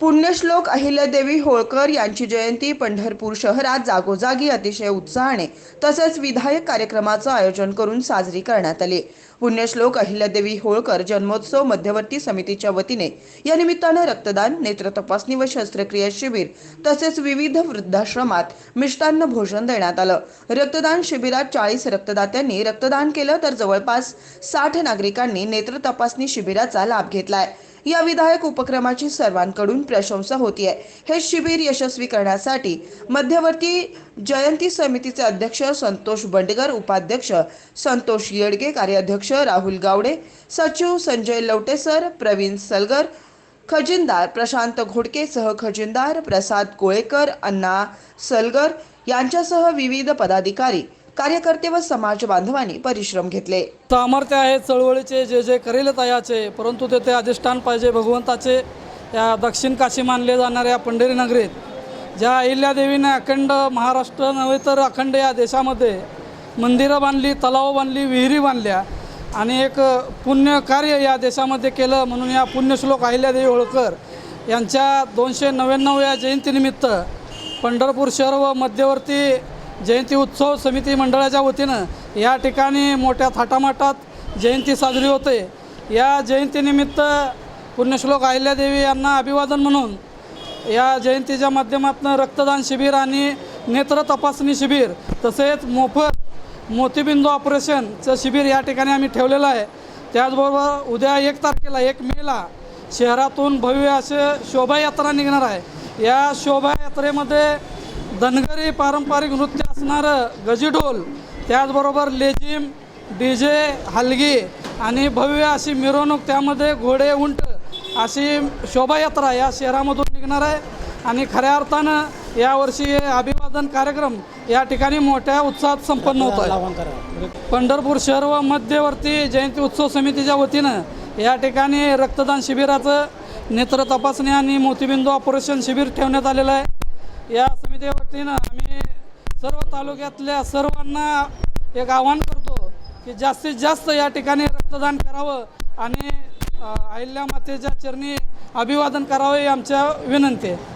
पुण्यश्लोक अहिल्यादेवी होळकर यांची जयंती पंढरपूर शहरात जागोजागी अतिशय उत्साहाने तसेच विधायक कार्यक्रमाचं आयोजन करून साजरी करण्यात आली. पुण्यश्लोक अहिल्यादेवी होळकर जन्मोत्सव मध्यवर्ती समितीच्या वतीने या निमित्तानं रक्तदान नेत्र तपासणी व शस्त्रक्रिया शिबिर तसेच विविध वृद्धाश्रमात मिष्टान्न भोजन देण्यात आलं. रक्तदान शिबिरात चाळीस रक्तदात्यांनी रक्तदान केलं तर जवळपास साठ नागरिकांनी नेत्र तपासणी शिबिराचा लाभ घेतलाय. या विधायक उपक्रमाची सर्वांकडून प्रशंसा होती आहे हे शिबिर यशस्वी करण्यासाठी मध्यवर्ती जयंती समितीचे अध्यक्ष संतोष बंडगर उपाध्यक्ष संतोष येडगे कार्याध्यक्ष राहुल गावडे सचिव संजय लवटेसर प्रवीण सलगर खजिनदार प्रशांत घोडके सह खजिनदार प्रसाद कोळेकर अण्णा सलगर यांच्यासह विविध पदाधिकारी कार्यकर्ते व समाज बांधवांनी परिश्रम घेतले. सामर्थ्य आहे चळवळीचे जे जे करेल तयाचे परंतु तेथे अधिष्ठान पाहिजे भगवंताचे. या दक्षिण काशी मानले जाणाऱ्या पंढरी नगरीत ज्या अहिल्यादेवीने अखंड महाराष्ट्र नव्हे तर अखंड या देशामध्ये मंदिरं बांधली तलाव बांधली विहिरी बांधल्या आणि एक पुण्य कार्य या देशामध्ये केलं म्हणून या पुण्यश्लोक अहिल्यादेवी होळकर यांच्या दोनशे नव्याण्णव या जयंतीनिमित्त पंढरपूर शहर व मध्यवर्ती जयंती उत्सव समिती मंडळाच्या वतीनं या ठिकाणी मोठ्या थाटामाटात जयंती साजरी होते. या जयंतीनिमित्त पुण्यश्लोक अहिल्यादेवी यांना अभिवादन म्हणून या जयंतीच्या माध्यमातून रक्तदान शिबिर आणि नेत्र तपासणी शिबिर तसेच मोफत मोतीबिंदू ऑपरेशनचं शिबिर या ठिकाणी आम्ही ठेवलेलं आहे. त्याचबरोबर उद्या एक तारखेला एक मेला शहरातून भव्य असे शोभायात्रा निघणार आहे. या शोभायात्रेमध्ये धनगरी पारंपरिक नृत्य असणारं गजीढोल त्याचबरोबर लेझिम डी जे हलगी आणि भव्य अशी मिरवणूक त्यामध्ये घोडे उंट अशी शोभायात्रा या शहरामधून निघणार आहे. आणि खऱ्या अर्थानं यावर्षी हे अभिवादन कार्यक्रम या ठिकाणी मोठ्या उत्साहात संपन्न होत आहे. पंढरपूर शहर व मध्यवर्ती जयंती उत्सव समितीच्या वतीनं या ठिकाणी रक्तदान शिबिराचं नेत्र तपासणी आणि मोतीबिंदू ऑपरेशन शिबिर ठेवण्यात आलेलं आहे. या वतीनं आम्ही सर्व तालुक्यातल्या सर्वांना एक आवाहन करतो की जास्तीत जास्त या ठिकाणी रक्तदान करावं आणि अहिल्या मातेच्या चरणी अभिवादन करावं ही आमच्या विनंती आहे.